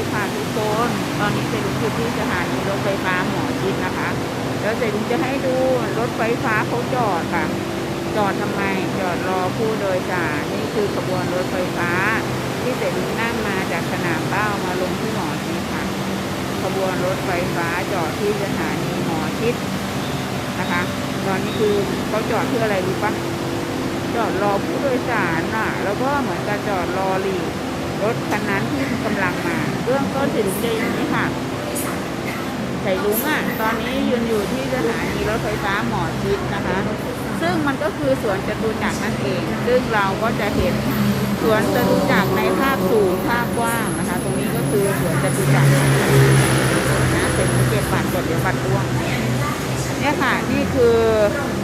ีค่ะทุกคน ตอนนี้เซรุงอยู่ที่สถานีรถไฟฟ้าหมอชิดนะคะ แล้วเซรุงจะให้ดูรถไฟฟ้าเขาจอดค่ะ จอดทำไม จอดรอผู้โดยสาร นี่คือขบวนรถไฟฟ้า ที่เซรุงนั่งมาจากสนามเป้ามาลงที่หมอชิดค่ะ ขบวนรถไฟฟ้าจอดที่สถานีหมอชิดนะคะ ตอนนี้คือเขาจอดเพื่ออะไรรู้ปะจอดรอผู้โดยสารน่ะ แล้วก็เหมือนกับจอดรอหลีก รถคันนั้นที่กำลังมาเบื้องต้นสีลุงจะอย่างนี้ค่ะใส่ลุงอะ ตอนนี้ยืนอยู่ที่สถานีรถไฟฟ้าหมอชิดนะคะ ซึ่งมันก็คือสวนจตุจักรนั่นเอง ซึ่งเราก็จะเห็นสวนจตุจักรในภาพสูงภาพกว้างนะคะ ตรงนี้ก็คือสวนจตุจักรนะเสร็จเก็บบัตรกดเดี๋ยวบัตรร่วงเนี่ยค่ะ นี่คือ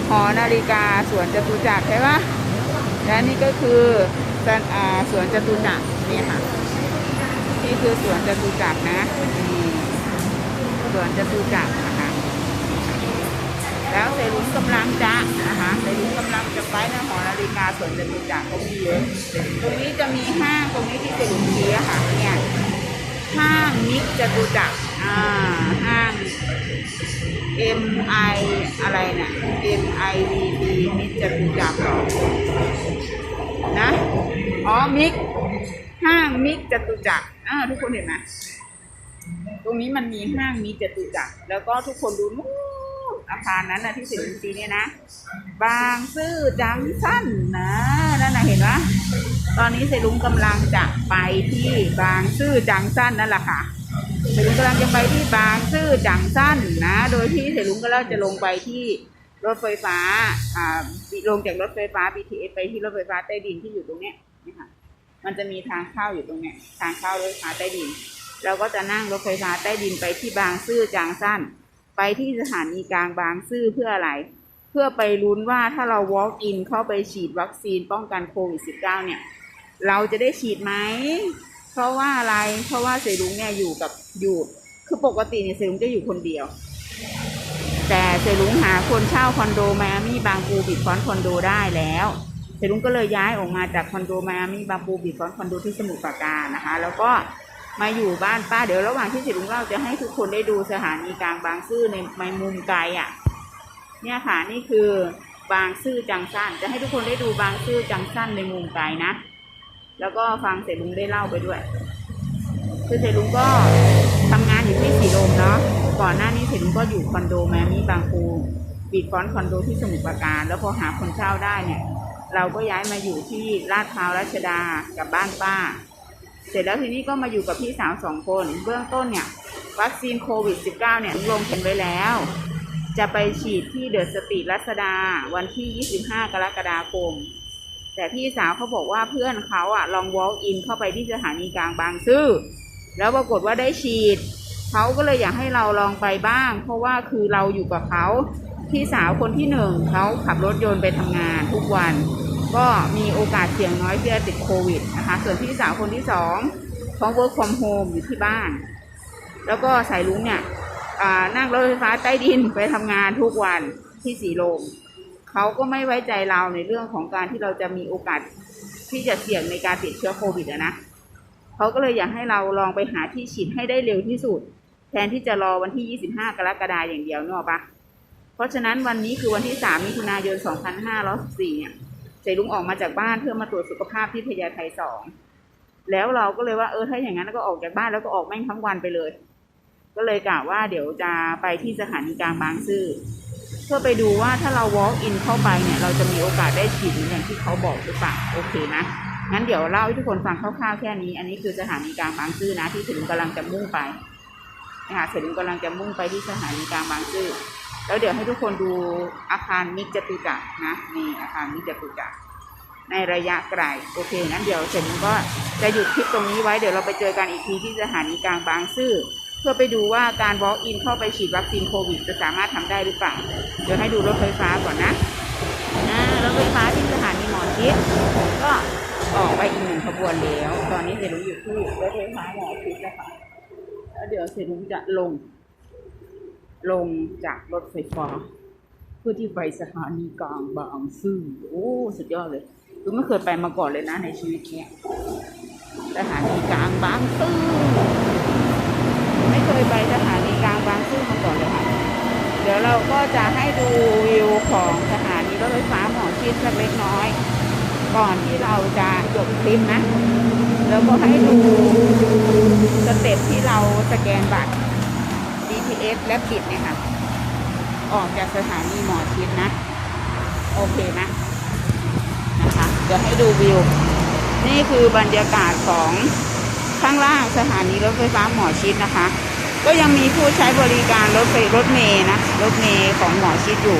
หอนาฬิกาสวนจตุจักรใช่ปะและนี่ก็คือสวนจตุจักร นี่ค่ะ นี่คือสวนจตุจักรนะนี่สวนจตุจักรนะคะ แล้วเซรุ้งกำลังจะนะคะเซรุ้งกำลังจะไปนะหอนาฬิกาสวนจตุจักรก็มีเยอะตรงนี้จะมีห้างตรงนี้ที่เซรุ้งชี้อะค่ะเนี่ยห้างมิกจตุจักรอ่าห้าง M I อะไรเนี่ย M I V B มิกจตุจักรหรอนะ อ๋อ มิก ห้างมิกจตุจักรอ่าทุกคนเห็นไหมตรงนี้มันมีห้างมิกจตุจักรแล้วก็ทุกคนดูนู้นอาคารนั้นนะที่สิบปีเนี่ยนะ บางซื่อจังสั้นนะนั่นนะเห็นไหมตอนนี้เซรุ้งกำลังจะไปที่บางซื่อจังสั้นนั่นแหละค่ะเสลุงกำลังจะไปที่บางซื่อจังสั้นนะ โดยที่เสลุงก็เราจะลงไปที่รถไฟฟ้า อ่า ลงจากรถไฟฟ้า BTS ไปที่รถไฟฟ้าใต้ดินที่อยู่ตรงเนี้ยนะคะ มันจะมีทางเข้าอยู่ตรงเนี้ยทางเข้ารถไฟฟ้าใต้ดิน เราก็จะนั่งรถไฟฟ้าใต้ดินไปที่บางซื่อจังสั้น ไปที่สถานีกลางบางซื่อเพื่ออะไร เพื่อไปลุ้นว่าถ้าเรา walk in เข้าไปฉีดวัคซีนป้องกันโควิด -19 เนี่ย เราจะได้ฉีดไหม เพราะว่าอะไร เพราะว่าเสรุงเนี่ยอยู่กับอยู่คือปกติเนี่ยเสรุงจะอยู่คนเดียว แต่เสรุงหาคนเช่าคอนโดไมอามี่บางปูบิดฟอนคอนโดได้แล้ว เสรุงก็เลยย้ายออกมาจากคอนโดมามี่บางปูบิดฟอนคอนโดที่สมุทรปราการนะคะ แล้วก็มาอยู่บ้านป้าเดี๋ยวระหว่างที่เสรุงเราจะให้ทุกคนได้ดูสถานีกลางบางซื่อในในมุมไกลอะ เนี่ยค่ะนี่คือบางซื่อจังสั้น จะให้ทุกคนได้ดูบางซื่อจังสั้นในมุมไกลนะ แล้วก็ฟังเสร็จลุงได้เล่าไปด้วย คือเสร็จลุงก็ทำงานอยู่ที่สีลมเนาะก่อนหน้านี้เสร็จลุงก็อยู่คอนโดแมมี่บางปูปิดฟอนคอนโดที่สมุทรปราการ แล้วพอหาคนเช่าได้เนี่ย เราก็ย้ายมาอยู่ที่ลาดพร้าวรัชดากับบ้านป้า เสร็จแล้วทีนี้ก็มาอยู่กับพี่สาวสองคน เบื้องต้นเนี่ย วัคซีนโควิด -19 เนี่ยลงกันไว้แล้ว จะไปฉีดที่เดอะสตรีทรัชดาวันที่ 25 กรกฎาคม แต่พี่สาวเขาบอกว่าเพื่อนเขาอะลอง walk in เข้าไปที่สถานีกลางบางซื่อแล้วปรากฏว่าได้ฉีดเขาก็เลยอยากให้เราลองไปบ้าง เพราะว่าคือเราอยู่กับเขา พี่สาวคนที่หนึ่งเขาขับรถยนต์ไปทำงานทุกวัน ก็มีโอกาสเสี่ยงน้อยที่จะติดโควิดนะคะ ส่วนพี่สาวคนที่สองเขา work from home อยู่ที่บ้าน แล้วก็สายลุงเนี่ยนั่งรถไฟฟ้าใต้ดินไปทำงานทุกวันที่สีลมเขาก็ไม่ไว้ใจเราในเรื่องของการที่เราจะมีโอกาสที่จะเสี่ยงในการติดเชื้อโควิดอะนะเขาก็เลยอยากให้เราลองไปหาที่ฉีดให้ได้เร็วที่สุด แทนที่จะรอวันที่ 25 กรกฎาคมอย่างเดียวเนอะปะ เพราะฉะนั้นวันนี้คือวันที่ 3 มิถุนายน 2564เนี่ยเสลุงออกมาจากบ้านเพื่อมาตรวจสุขภาพที่พญาไทสองแล้วเราก็เลยว่าเออถ้าอย่างนั้นก็ออกจากบ้านแล้วก็ออกแม่งทั้งวันไปเลย ก็เลยกะว่าเดี๋ยวจะไปที่สถานีกลางบางซื่อเพื่อไปดูว่าถ้าเรา walk in เข้าไปเนี่ยเราจะมีโอกาสได้ฉีดอย่างที่เขาบอกหรือเปล่าโอเคนะงั้นเดี๋ยวเล่าให้ทุกคนฟังคร่าวๆแค่นี้ อันนี้คือสถานีกลางบางซื่อนะที่ถึงกำลังจะมุ่งไปนะคะถึงกำลังจะมุ่งไปที่สถานีกลางบางซื่อ แล้วเดี๋ยวให้ทุกคนดูอาคารมิกจตุจักรนะนี่อาคารมิกจตุจักรในระยะไกลโอเคงั้นเดี๋ยวเสร็จก็จะหยุดคลิปตรงนี้ไว้เดี๋ยวเราไปเจอกันอีกทีที่สถานีกลางบางซื่อเพื่อไปดูว่าการ walk in เข้าไปฉีดวัคซีนโควิด จะสามารถทำได้หรือเปล่า เดี๋ยวให้ดูรถไฟฟ้าก่อนนะนะรถไฟฟ้าที่สถานีหมอชิดก็ออกไปอีกหนึ่งขบวนแล้ว ตอนนี้เสร็จลุงอยู่ที่รถไฟฟ้าหมอชิดนะคะแล้วเดี๋ยวเสร็จลุงจะลง ลงจากรถไฟฟ้าเพื่อที่ไปสถานีกลางบางซื่อโอ้สุดยอดเลยคือไม่เคยไปมาก่อนเลยนะในชีวิตเนี้ยสถานีกลางบางซื่อไม่เคยไปสถานีกลางบางซื่อมาก่อนเลยค่ะ เดี๋ยวเราก็จะให้ดูวิวของสถานีรถไฟฟ้าหมอชิดสักเล็กน้อย ก่อนที่เราจะจบคลิปนะ แล้วก็ให้ดูสเต็ปที่เราสแกนบัตร BTS และปิดเนี่ยค่ะ ออกจากสถานีหมอชิดนะ โอเคนะนะคะ เดี๋ยวให้ดูวิว นี่คือบรรยากาศของข้างล่างสถานีรถไฟฟ้าหมอชิดนะคะ ก็ยังมีผู้ใช้บริการรถไฟรถเมย์นะรถเมย์ของหมอชิดอยู่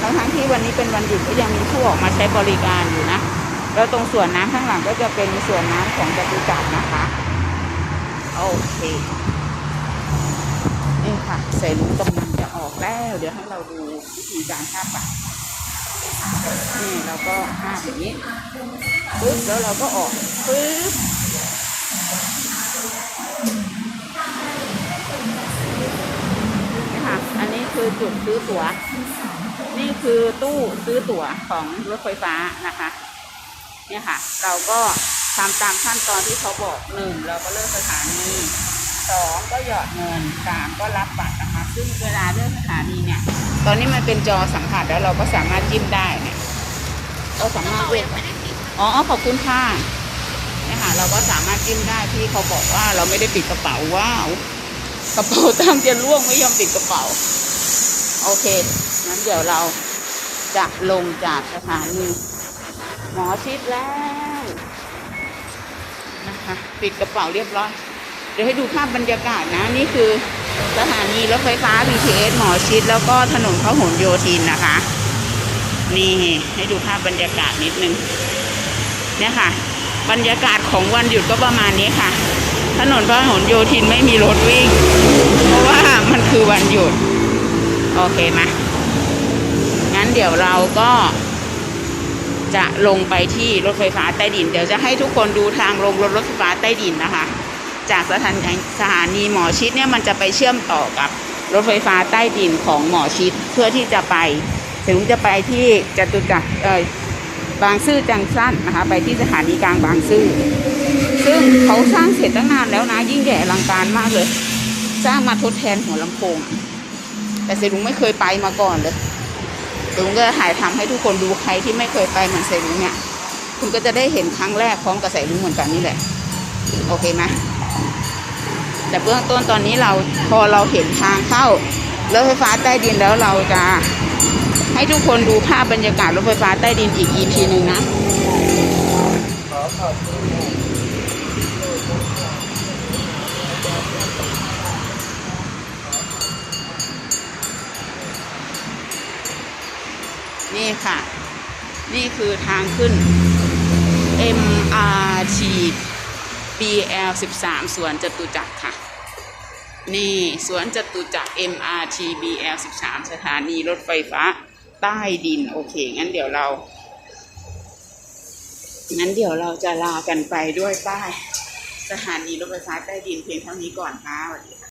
ทั้งทั้งที่วันนี้เป็นวันหยุดก็ยังมีผู้ออกมาใช้บริการอยู่นะแล้วตรงส่วนน้ำข้างหลังก็จะเป็นส่วนน้ำของจตุจักรนะคะ โอเค ค่ะ ใส่ลุงกำลังจะออกแล้ว เดี๋ยวให้เราดูวิธีการคาบบัตรนี่เราก็คาบอย่างนี้ปึ๊บแล้วเราก็ออกปึ๊บนี่ค่ะอันนี้คือจุดซื้อตั๋ว นี่คือตู้ซื้อตั๋วของรถไฟฟ้านะคะเนี่ยค่ะ เราก็ทำตามขั้นตอนที่เขาบอกหนึ่งเราก็เลือกสถานี สองก็หยอดเงินสามก็รับบัตรนะคะซึ่งเวลาเลือกสถานีเนี่ย ตอนนี้มันเป็นจอสัมผัสแล้วเราก็สามารถจิ้มได้เนี่ยเราสามารถเวทอ๋อขอบคุณค่ะเนี่ยค่ะเราก็สามารถจิ้มได้ที่เขาบอกว่าเราไม่ได้ปิดกระเป๋าว้าวกระเป๋าตังจะล่วงไม่ยอมปิดกระเป๋า โอเคงั้นเดี๋ยวเราจะลงจากสถานีหมอชิดแล้วนะคะ ปิดกระเป๋าเรียบร้อย ดี๋ยวให้ดูภาพบรรยากาศนะ นี่คือสถานีรถไฟฟ้า BTS หมอชิด แล้วก็ถนนพหลโยธินนะคะ นี่ให้ดูภาพบรรยากาศนิดนึงเนี่ยค่ะ บรรยากาศของวันหยุดก็ประมาณนี้ค่ะ ถนนพหลโยธินไม่มีรถวิ่ง เพราะว่ามันคือวันหยุด โอเคไหมงั้นเดี๋ยวเราก็จะลงไปที่รถไฟฟ้าใต้ดิน เดี๋ยวจะให้ทุกคนดูทางลงรถรถไฟฟ้าใต้ดินนะคะ จากสถานีสถานีหมอชิดเนี่ยมันจะไปเชื่อมต่อกับรถไฟฟ้าใต้ดินของหมอชิดเพื่อที่จะไปถึงจะไปที่จตุจักรเอ่อบางซื่อจังสั้นนะคะไปที่สถานีกลางบางซื่อ ซึ่งเขาสร้างเสร็จตั้งนานแล้วนะ ยิ่งใหญ่อลังการมากเลย สร้างมาทดแทนหัวลำโพง แต่เซรุงไม่เคยไปมาก่อนเลยลุงก็ถ่ายทำให้ทุกคนดูใครที่ไม่เคยไปเหมือนใส่ลุงเนี่ยคุณก็จะได้เห็นครั้งแรกพร้อมกับใส่ลุงเหมือนกันนี่แหละ โอเคไหม แต่เบื้องต้นตอนนี้เราพอเราเห็นทางเข้ารถไฟฟ้าใต้ดินแล้วเราจะให้ทุกคนดูภาพบรรยากาศรถไฟฟ้าใต้ดินอีก EP หนึ่งนะนี่ค่ะ นี่คือทางขึ้น MRT BL 13 สวนจตุจักรค่ะ นี่สวนจตุจักร MRT BL 13 สถานีรถไฟฟ้าใต้ดิน โอเค งั้นเดี๋ยวเรา งั้นเดี๋ยวเราจะลากันไปด้วยป้าย สถานีรถไฟฟ้าใต้ดินเพียงเท่านี้ก่อนค่ะสวัสดีค่ะ